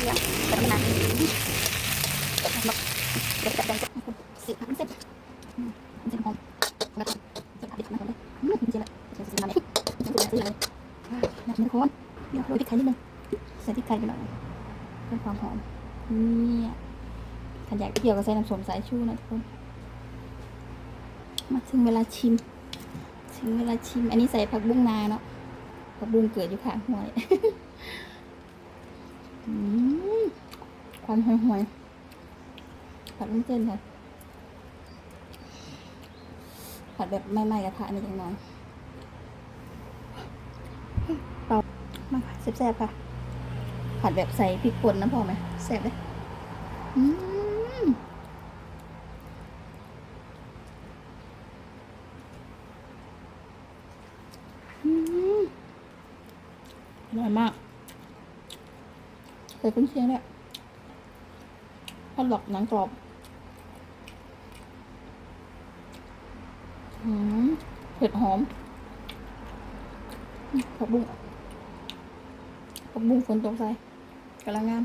เที่ยงแต่ไม่นานมาเดี๋ยวจะแบ่งสิบห้าสิบสิบหกแล้วก็จะผัดดิบมาหมดเลยอืมจริงเลยจะซื้อมาเลยจะซื้อเลยนะทุกคนเดี๋ยวโรยพริกไทยนิดนึงใส่พริกไทยไปหน่อยเพื่อความหอมนี่ขันอยากเที่ยวก็ใส่น้ำส้มสายชูนะทุกคนมาถึงเวลาชิม ถึงเวลาชิม อันนี้ใส่ผักบุ้งนาเนาะผักบุ้งเกิดอยู่ข้างหัวเลยอืม ความหอยหอยๆผัดลูกเส้นค่ะ ผัดแบบไม่ไหม้กระทะนิดหน่อยเปล่ามาค่ะแซ่บๆค่ะ ผัดแบบใส่พริกป่นนะพอไหมแซ่บเลยอืมอืมอร่อยมากใส่กุ้งเชียงเนี่ยท อดหลอกหนังกรอบอืมเผ็ดหอมผักบุ้งผักบุ้งฝนตกใส่กำลังงาม